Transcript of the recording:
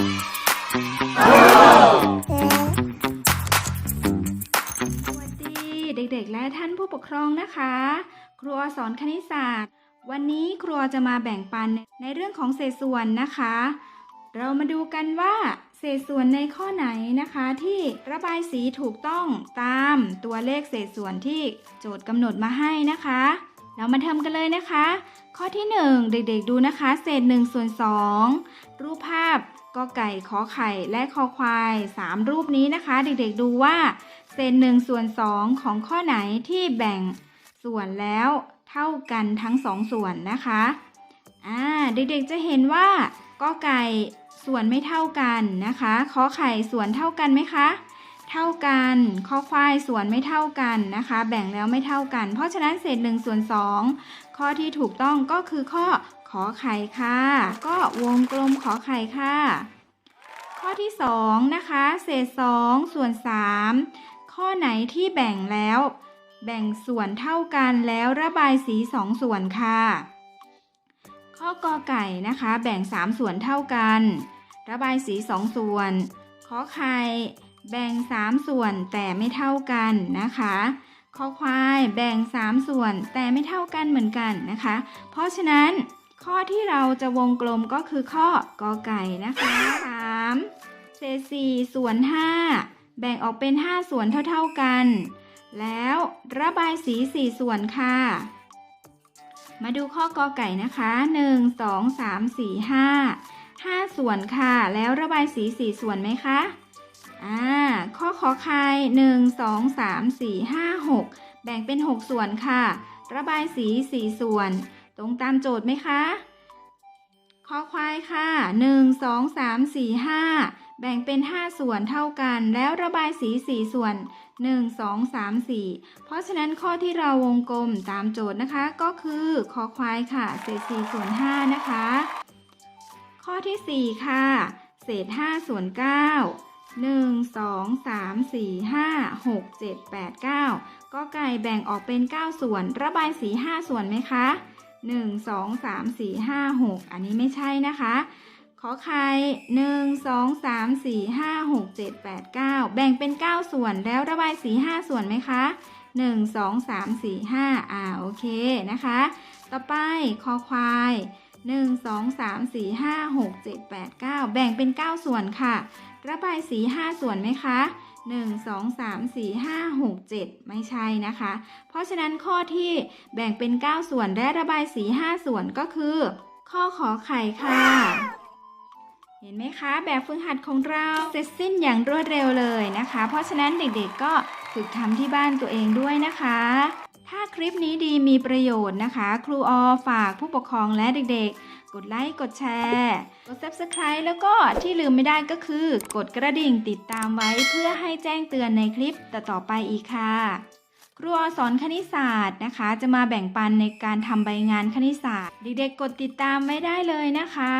สวัสดีเด็กๆ และท่านผู้ปกครองนะคะ ครัวสอนคณิตศาสตร์ วันนี้ครัวจะมาแบ่งปันในเรื่องของเศษส่วนนะคะ เรามาดูกันว่าเศษส่วนในข้อไหนนะคะที่ระบายสีถูกต้องตามตัวเลขเศษส่วนที่โจทย์กำหนดมาให้นะคะ เรามาทำกันเลยนะคะ ข้อที่ 1 เด็กๆดูนะคะ เศษ1ส่วน2รูปภาพ กอไก่ขอไข่และคอควาย 3 รูปนี้นะคะ เด็กๆดูว่า เศษ1ส่วน2ของข้อไหนที่แบ่งส่วนแล้วเท่ากันทั้ง2ส่วนนะคะอ่าเด็กๆจะเห็นว่ากอไก่ส่วนไม่เท่ากันนะคะขอไข่ส่วนเท่ากันไหมคะ เท่ากันข้อควายส่วนไม่เท่ากันนะคะ แบ่งแล้วไม่เท่ากัน เพราะฉะนั้นเศษ1ส่วน2ข้อที่ถูกต้องก็คือข้อ ขอไข่ค่ะ ก็วงกลมขอไข่ค่ะ ข้อที่2นะคะ เศษ2ส่วน 3 ข้อไหนที่แบ่งแล้ว แบ่งส่วนเท่ากันแล้วระบายสี 2 ส่วนค่ะ ข้อกอไก่นะคะ แบ่ง 3 ส่วนเท่ากัน ระบายสี 2 ส่วน ขอไข่แบ่ง 3 ส่วนแต่ไม่เท่ากันนะคะขอควายแบ่ง 3 ส่วนแต่ไม่เท่ากันเหมือนกันนะคะ เพราะฉะนั้น ข้อที่เราจะวงกลมก็คือข้อกอไก่นะคะ3เศษ4ส่วน5แบ่งออกเป็น 5 ส่วนเท่าๆกัน แล้วระบายสี 4 ส่วนค่ะ มาดูข้อกอไก่นะคะ 1 2 3 4 5 5 ส่วนค่ะ แล้วระบายสี 4 ส่วนไหมคะ อ่า ข้อขอไข่1 2 3 4 5 6 แบ่งเป็น 6 ส่วนค่ะ ระบายสี 4 ส่วน ตรงตามโจทย์ไหมคะข้อควายค่ะ 1 2 3 4 5 แบ่งเป็น 5 ส่วนเท่ากัน แล้วระบายสี 4 ส่วน 1 2 3 4 เพราะฉะนั้นข้อที่เราวงกลมตามโจทย์นะคะ ก็คือคอควายค่ะ เศษ 4 ส่วน 5 นะคะ ข้อที่ 4 ค่ะ เศษ 5 ส่วน 9 1 2 3 4 5 6 7 8 9 ก็ไก่แบ่งออกเป็น 9 ส่วน ระบายสี 5 ส่วนไหมคะ 1 2 3 4 5 6 อันนี้ไม่ใช่นะคะ ขอไข่1 2 3 4 5 6 7 8 9 แบ่งเป็น 9 ส่วนแล้วระบายสี5ส่วนไหมคะ 1 2 3 4 5 อ่าโอเคนะคะ ต่อไปคอควาย 1 2 3 4 5 6 7 8 9 แบ่งเป็น 9 ส่วนค่ะ ระบายสี 5 ส่วนไหมคะ 1 2 3 4 5 6 7 ไม่ใช่นะคะ เพราะฉะนั้นข้อที่แบ่งเป็น 9 ส่วนและระบายสี 5 ส่วนก็คือ ข้อขอไข่ค่ะ เห็นไหมคะ แบบฝึกหัดของเราเสร็จสิ้นอย่างรวดเร็วเลยนะคะ เพราะฉะนั้นเด็กๆก็ฝึกทำที่บ้านตัวเองด้วยนะคะ ถ้าคลิปนี้ดีมีประโยชน์นะคะ ครูออฝากผู้ปกครองและเด็กๆ กดไลค์ กดแชร์ กด subscribe แล้วก็ที่ลืมไม่ได้ก็คือ กดกระดิ่งติดตามไว้เพื่อให้แจ้งเตือนในคลิปต่อๆไปอีกค่ะ ครูอสอนคณิตศาสตร์นะคะ จะมาแบ่งปันในการทำใบงานคณิตศาสตร์ เด็กๆกดติดตามไว้ได้เลยนะคะ